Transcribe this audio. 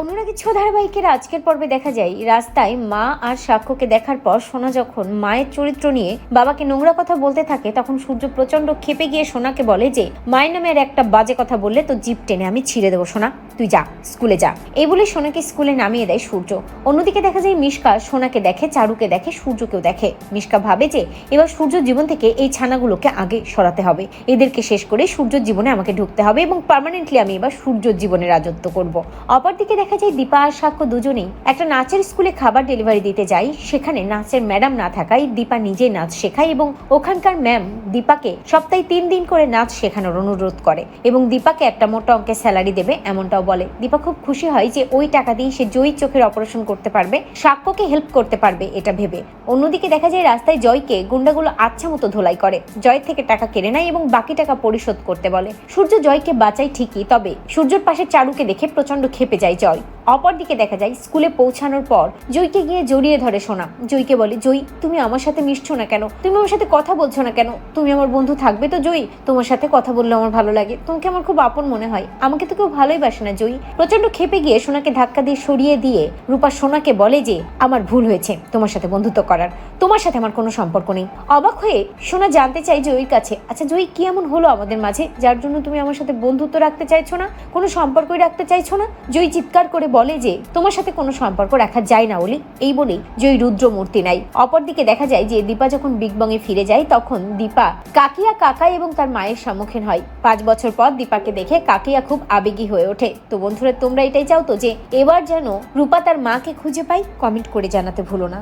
অনুরাগী ছ ধারাবাহিকের আজকের পর্বে দেখা যায়, রাস্তায় মা আর সাক্ষ্যকে দেখার পর সোনা যখন মায়ের চরিত্র নিয়ে বাবাকে নোংরা কথা বলতে থাকে, তখন সূর্য প্রচণ্ড ক্ষেপে গিয়ে সোনাকে বলে যে, মায়ের নামের একটা বাজে কথা বললে তো জিপ টেনে আমি ছিঁড়ে দেবো সোনা, তুই যা, স্কুলে যা। এই বলে সোনাকে স্কুলে নামিয়ে দেয় সূর্য। অন্যদিকে দেখা যায় মিশকা সোনাকে দেখে, চারুকে দেখে, সূর্যকেও দেখে। মিশকা ভাবে যে, এবার সূর্য জীবন থেকে এই ছানাগুলোকে আগে সরাতে হবে। এদেরকে শেষ করে সূর্য জীবনে আমাকে ঢুকতে হবে এবং পার্মানেন্টলি আমি এবার সূর্য জীবনে রাজত্ব করব। অপরদিকে দেখা যায় দীপা আর সাক্ষ্য দুজনেই একটা নাচের স্কুলে খাবার ডেলিভারি দিতে যায়। সেখানে নাচের ম্যাডাম না থাকায় দীপা নিজে নাচ শেখায় এবং ওখানকার ম্যাম দীপাকে সপ্তাহে তিন দিন করে নাচ শেখানোর অনুরোধ করে এবং দীপাকে একটা মোটা অঙ্কের স্যালারি দেবে এমনটাও বলে। দীপা খুব খুশি হয় যে ওই টাকা দিয়ে সে জয়ী চোখের অপারেশন করতে পারবে, সাক্ষ্যকে হেল্প করতে পারবে এটা ভেবে। অন্যদিকে দেখা যায় রাস্তায় জয়কে গুন্ডাগুলো আচ্ছা মতো ধোলাই করে। জয়ের থেকে টাকা কেড়ে নেয় এবং বাকি টাকা পরিশোধ করতে বলে। সূর্য জয়কে বাঁচায় ঠিকই, তবে সূর্যর পাশে চারুকে দেখে প্রচণ্ড ক্ষেপে যায় জয়। অপরদিকে দেখা যায়, স্কুলে পৌঁছানোর পর জয়কে গিয়ে জড়িয়ে ধরে সোনা। জয়কে বলে জয় তুমি আমার সাথে মিশছো না কেন? তুমি আমার সাথে কথা বলছো না কেন? তুমি আমার বন্ধু থাকবে তো জয়ী তোমার সাথে কথা বললে আমার ভালো লাগে। তোমাকে আমার খুব আপন মনে হয়। আমাকে তো কেউ ভালোই বাসে না জয়ী প্রচণ্ড ক্ষেপে গিয়ে সোনাকে ধাক্কা দিয়ে সরিয়ে দিয়ে রূপা সোনাকে বলে যে, আমার ভুল হয়েছে। তোমার সাথে বন্ধুত্ব করার। তোমার সাথে আমার কোনো সম্পর্ক নেই। অবাক হয়ে সোনা জানতে চাই জয়ীর কাছে আচ্ছা জয়ী কি এমন হলো আমাদের মাঝে? যার জন্য তুমি আমার সাথে বন্ধুত্ব রাখতে চাইছো না? কোনো সম্পর্কই রাখতে চাইছো না? জয়ী চিৎকার করে বলে যে, তোমার সাথে কোনো সম্পর্ক রাখা যায় না ওলি এই বলেই জয়ী রুদ্র মূর্তি নাই অপরদিকে দেখা যায় যে, দীপা যখন বিগ বংয়ে ফিরে যায়, তখন দীপা কাকিয়া কাকা এবং তার মায়ের সম্মুখীন হয়। পাঁচ বছর পর দীপাকে দেখে কাকিয়া খুব আবেগী হয়ে ওঠে। তো বন্ধুরা, তোমরা এটাই চাও তো যে, এবার যেন রূপা তার মাকে খুঁজে পাই? কমেন্ট করে জানাতে ভুলো না।